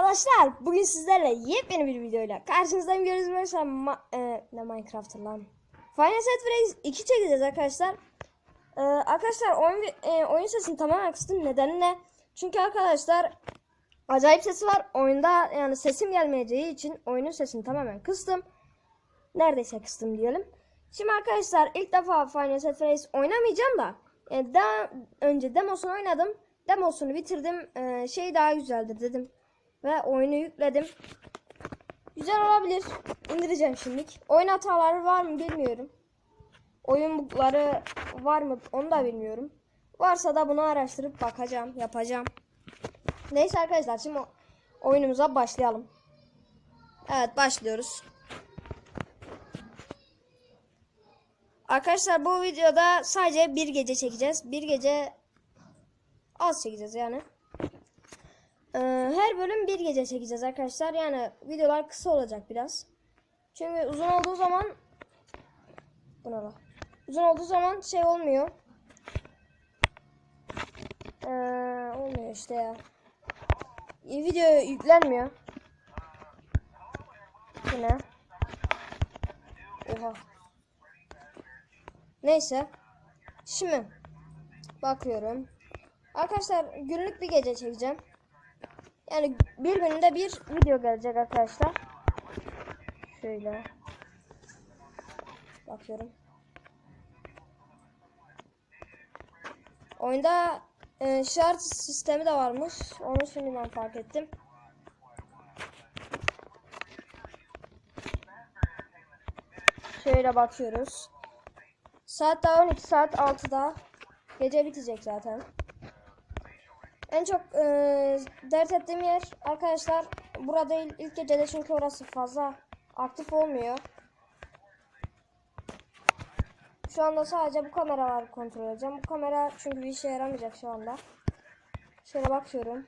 arkadaşlar. Bugün sizlerle yepyeni bir videoyla karşınızdayım. Görüyorsunuz mesela ma- e, ne Minecraft lan. Final Set Race 2 çekeceğiz arkadaşlar. E, arkadaşlar oyun e, oyun sesini tamamen kıstım. Nedeni ne? Çünkü arkadaşlar acayip sesi var. Oyunda yani sesim gelmeyeceği için oyunun sesini tamamen kıstım. Neredeyse kıstım diyelim. Şimdi arkadaşlar ilk defa Final Set Race oynamayacağım da e, daha önce demosunu oynadım. Demosunu bitirdim. E, şey daha güzeldir dedim. Ve oyunu yükledim. Güzel olabilir. İndireceğim şimdilik. Oyun hataları var mı bilmiyorum. Oyun bugları var mı onu da bilmiyorum. Varsa da bunu araştırıp bakacağım, yapacağım. Neyse arkadaşlar şimdi oyunumuza başlayalım. Evet başlıyoruz. Arkadaşlar bu videoda sadece bir gece çekeceğiz. Bir gece az çekeceğiz yani. Ee, her bölüm bir gece çekeceğiz arkadaşlar. Yani videolar kısa olacak biraz. Çünkü uzun olduğu zaman buna bak. Uzun olduğu zaman şey olmuyor. Ee, olmuyor işte ya. Video yüklenmiyor. Bu ne? Oha. Neyse. Şimdi bakıyorum. Arkadaşlar günlük bir gece çekeceğim. Yani bir günde bir video gelecek arkadaşlar. Şöyle. Bakıyorum. Oyunda e, şart sistemi de varmış. Onu şimdi ben fark ettim. Şöyle bakıyoruz. Saat daha 12 saat 6'da. Gece bitecek zaten. En çok e, dert ettiğim yer arkadaşlar burada değil ilk gecede çünkü orası fazla aktif olmuyor. Şu anda sadece bu kameraları kontrol edeceğim. Bu kamera çünkü bir işe yaramayacak şu anda. Şöyle bakıyorum.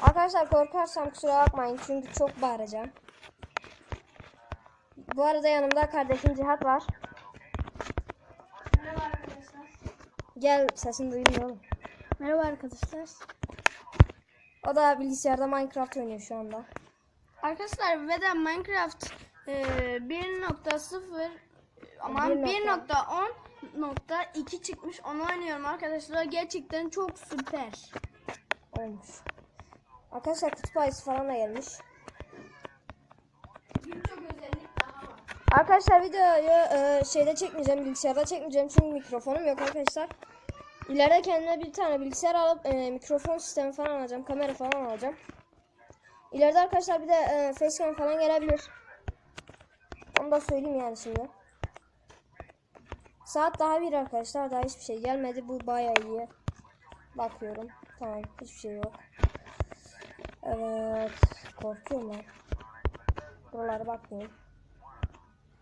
Arkadaşlar korkarsam kusura bakmayın çünkü çok bağıracağım. Bu arada yanımda kardeşim Cihat var. Gel sesini duymuyorum. Merhaba arkadaşlar. O da bilgisayarda Minecraft oynuyor şu anda. Arkadaşlar ve de Minecraft e, 1.0 aman 1.10. 1.10.2 çıkmış. Onu oynuyorum arkadaşlar. Gerçekten çok süper. Olmuş. Arkadaşlar ayısı falan da gelmiş. Arkadaşlar videoyu e, şeyde çekmeyeceğim, bilgisayarda çekmeyeceğim çünkü mikrofonum yok arkadaşlar. İleride kendime bir tane bilgisayar alıp e, mikrofon sistemi falan alacağım, kamera falan alacağım. İleride arkadaşlar bir de e, facecam falan gelebilir. Onu da söyleyeyim yani şimdi. Saat daha bir arkadaşlar, daha hiçbir şey gelmedi. Bu bayağı iyi. Bakıyorum. Tamam, hiçbir şey yok. Evet, korkuyorum ben. Buralara bakmayayım.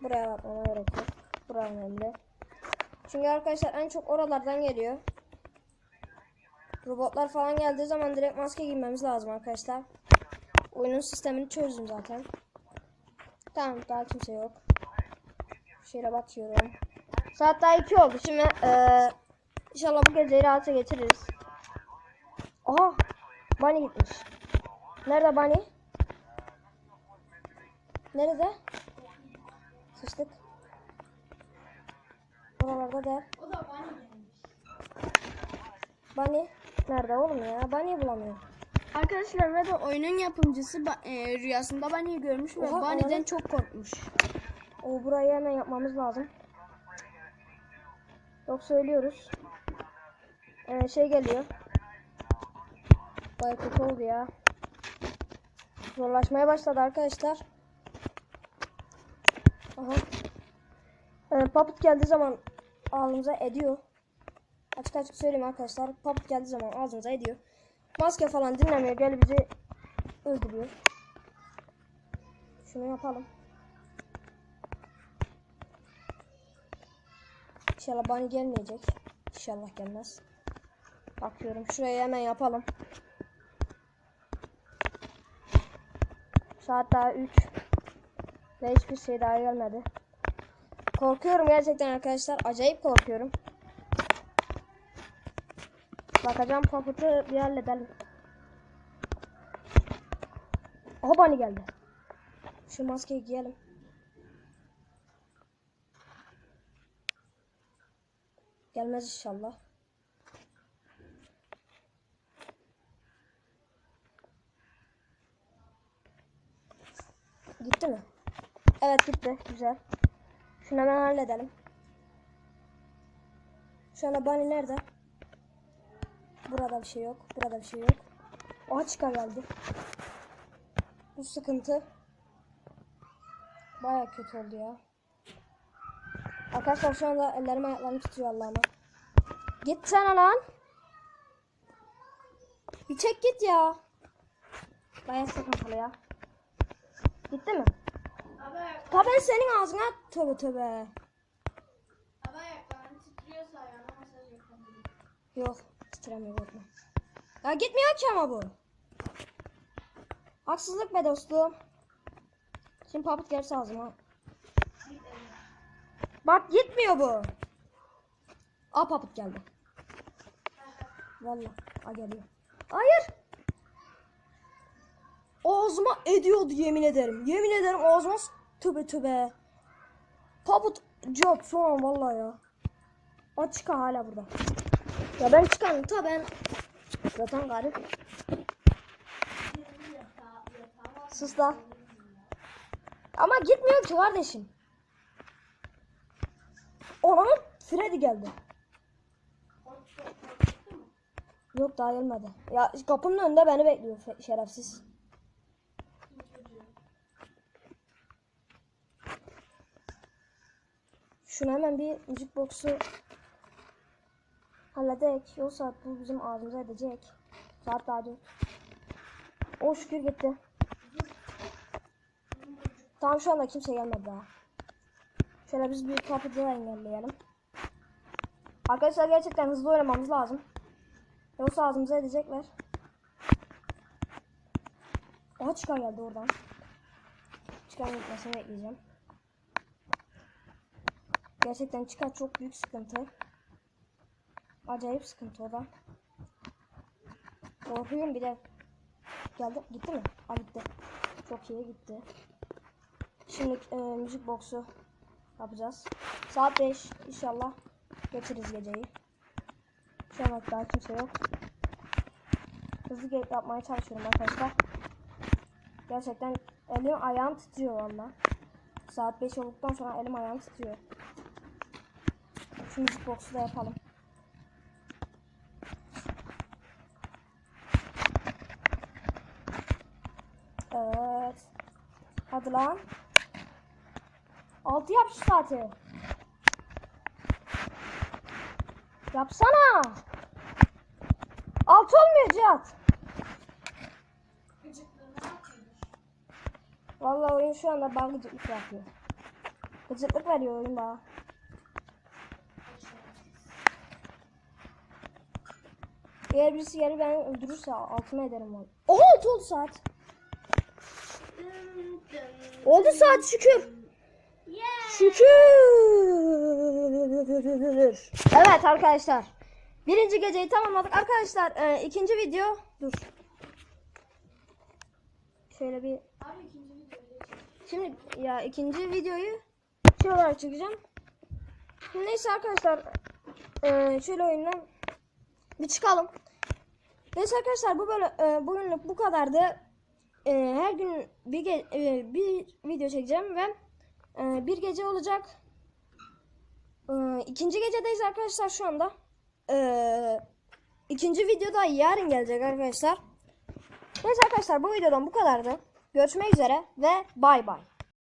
Buraya bakmama gerek yok. Burası önemli. Çünkü arkadaşlar en çok oralardan geliyor. Robotlar falan geldiği zaman direkt maske giymemiz lazım arkadaşlar. Oyunun sistemini çözdüm zaten. Tamam daha kimse yok. Şöyle bakıyorum. Saat daha 2 oldu. Şimdi eee inşallah bu geceyi rahatça geçiririz. Aha! Bunny gitmiş. Nerede Bunny? Nerede? Sıçtık. Buralarda da. O da bana gelmiş. Bunny. Nerede oğlum ya? Bunny'i bulamıyorum. Arkadaşlar ve de oyunun yapımcısı e, rüyasında Bunny'i görmüş ve Oha, Bunny'den çok korkmuş. O burayı hemen yapmamız lazım. Yok söylüyoruz. Ee, şey geliyor. Baya kötü oldu ya. Zorlaşmaya başladı arkadaşlar. Aha. Ee, Puppet geldiği zaman ağzımıza ediyor. Açık açık söyleyeyim arkadaşlar. Puppet geldiği zaman ağzımıza ediyor. Maske falan dinlemiyor. Gel bizi öldürüyor. Şunu yapalım. İnşallah bani gelmeyecek. İnşallah gelmez. Bakıyorum şuraya hemen yapalım. Saat daha 3. Ve hiçbir şey daha gelmedi. Korkuyorum gerçekten arkadaşlar. Acayip korkuyorum. Bakacağım paputu bir halledelim. Aha bani geldi. Şu maskeyi giyelim. Gelmez inşallah. Gitti mi? Evet gitti. Güzel. Şunu hemen halledelim. Şu anda Bunny nerede? Burada bir şey yok. Burada bir şey yok. Oha çıkar geldi. Bu sıkıntı. Baya kötü oldu ya. Arkadaşlar şu anda ellerim ayaklarım tutuyor Allah'ıma. Git sen lan. Bir çek git ya. Baya sıkıntılı ya. Gitti mi? Ayak, Tabii senin ağzına tövbe tövbe. Yok korkma. Ya gitmiyor ki ama bu. Haksızlık be dostum. Şimdi papıt gelirse ağzıma. Bak gitmiyor bu. Aa papıt geldi. Vallahi. Aa geliyor. Hayır. Ağzıma ediyordu yemin ederim. Yemin ederim ağzıma tübe tübe. Papıt cevap son an vallahi ya. Aa çıkar hala burada. Ya ben çıkarım ta ben. Zaten garip. Sus da. Ama gitmiyor ki kardeşim. Onun Freddy geldi. Yok daha gelmedi. Ya kapının önünde beni bekliyor şerefsiz. Şuna hemen bir müzik boksu halledek. Yoksa bu bizim ağzımıza edecek. Saat daha dört. O şükür gitti. Tamam şu anda kimse gelmedi daha. Şöyle biz bir kapıcığı engelleyelim. Arkadaşlar gerçekten hızlı oynamamız lazım. Yoksa ağzımıza edecekler. Aha çıkar geldi oradan. Çıkar gitmesini bekleyeceğim. Gerçekten çıkar çok büyük sıkıntı. Acayip sıkıntı o da. Korkuyorum bir de. Geldi gitti mi? Aa gitti. Çok iyi gitti. Şimdi e, müzik boksu yapacağız. Saat 5 inşallah geçiriz geceyi. Şu an daha kimse yok. Hızlı yapmaya çalışıyorum arkadaşlar. Gerçekten elim ayağım titriyor valla. Saat 5 olduktan sonra elim ayağım titriyor. Şu müzik boksu da yapalım. Evet. Hadi lan. Altı yap şu saati. Yapsana. Altı olmuyor Cihat. Vallahi oyun şu anda bana gıcıklık yapıyor. Gıcıklık veriyor oyun bana. Eğer birisi geri beni öldürürse altıma ederim onu. Oha altı oldu saat. Oldu saat şükür. Şükür. Evet arkadaşlar. Birinci geceyi tamamladık. Arkadaşlar e, ikinci video. Dur. Şöyle bir. Şimdi ya ikinci videoyu şey olarak çekeceğim. Şimdi Neyse arkadaşlar. e, şöyle oyundan bir çıkalım. Neyse arkadaşlar bu böyle e, bugünlük bu kadardı. E, her gün bir e, bir video çekeceğim ve e, bir gece olacak. E, ikinci gecedeyiz arkadaşlar şu anda. E, ikinci video da yarın gelecek arkadaşlar. Neyse arkadaşlar bu videodan bu kadardı. Görüşmek üzere ve bay bay.